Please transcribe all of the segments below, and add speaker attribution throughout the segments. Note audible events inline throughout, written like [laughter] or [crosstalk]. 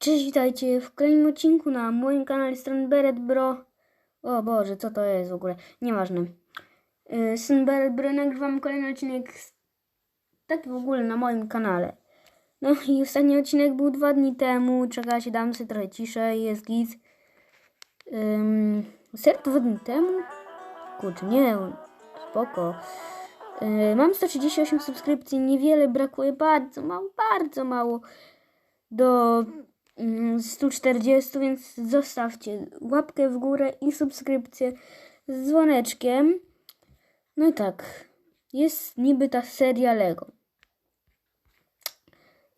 Speaker 1: Cześć, witajcie w kolejnym odcinku na moim kanale stron Beret Bro. O Boże, co to jest w ogóle? Nieważne. Yy, Syn Beret Bro, nagrywam kolejny odcinek tak w ogóle na moim kanale. No i ostatni odcinek był dwa dni temu. Czekajcie, dam sobie trochę ciszej, jest git. Ym, serio dwa dni temu? Kurczę, nie, spoko. Yy, mam 138 subskrypcji, niewiele brakuje, bardzo mało, bardzo mało do 140, więc zostawcie łapkę w górę i subskrypcję z dzwoneczkiem. No i tak, jest niby ta seria Lego.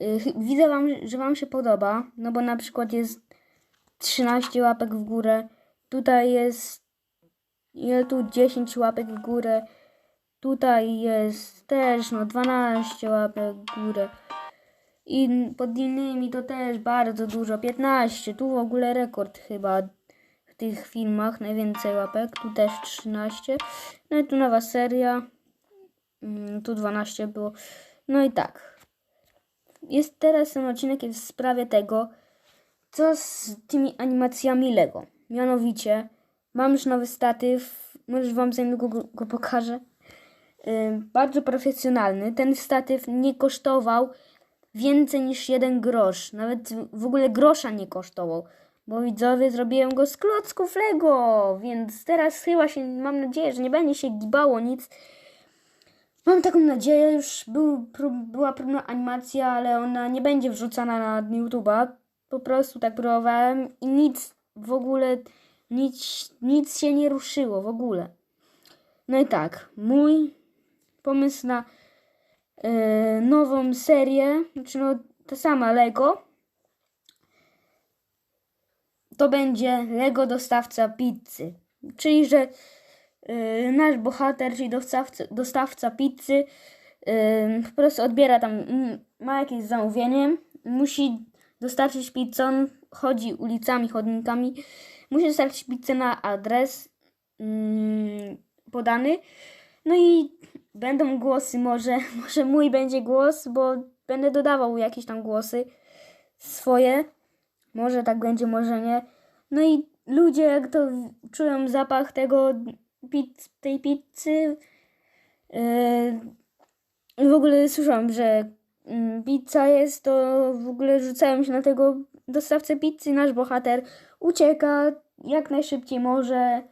Speaker 1: Y, Widzę wam, że wam się podoba, no bo na przykład jest 13 łapek w górę, tutaj jest ile tu 10 łapek w górę, tutaj jest też no 12 łapek w górę. I pod innymi to też bardzo dużo, 15. Tu w ogóle rekord chyba w tych filmach, najwięcej łapek. Tu też 13. No i tu nowa seria. Mm, Tu 12 było. No i tak. Jest teraz ten odcinek jest w sprawie tego, co z tymi animacjami Lego. Mianowicie, mam już nowy statyw, może wam za niedługo go, go pokażę. Ym, bardzo profesjonalny. Ten statyw nie kosztował więcej niż jeden grosz. Nawet w ogóle grosza nie kosztował. Bo widzowie zrobiłem go z klocków Lego, więc teraz chyba się, mam nadzieję, że nie będzie się gibało nic. Mam taką nadzieję, już był, prób, była próbna animacja, ale ona nie będzie wrzucana na YouTube'a. Po prostu tak próbowałem i nic w ogóle, nic, nic się nie ruszyło w ogóle. No i tak, mój pomysł na nową serię, znaczy no ta sama Lego, to będzie Lego dostawca pizzy. Czyli, że e, nasz bohater, czyli dostawca, dostawca pizzy, e, po prostu odbiera tam, ma jakieś zamówienie, musi dostarczyć pizzę, on chodzi ulicami, chodnikami, musi dostarczyć pizzę na adres mm, podany. No i będą głosy, może, [laughs] może mój będzie głos, bo będę dodawał jakieś tam głosy swoje. Może tak będzie, może nie. No i ludzie, jak to czują zapach tego tej pizzy, yy, w ogóle słyszałam, że mm, pizza jest, to w ogóle rzucają się na tego dostawcę pizzy. Nasz bohater ucieka jak najszybciej może,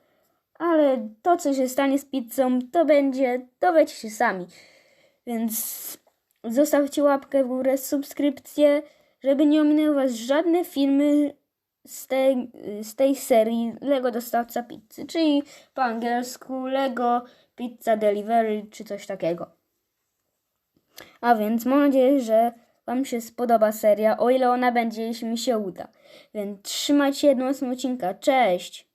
Speaker 1: ale to, co się stanie z pizzą, to będzie, dowiecie się sami. Więc zostawcie łapkę w górę, subskrypcję, żeby nie ominęły Was żadne filmy z tej, z tej serii Lego Dostawca Pizzy, czyli po angielsku Lego Pizza Delivery, czy coś takiego. A więc mam nadzieję, że Wam się spodoba seria, o ile ona będzie, jeśli mi się uda. Więc trzymajcie się jedną odcinka. Cześć!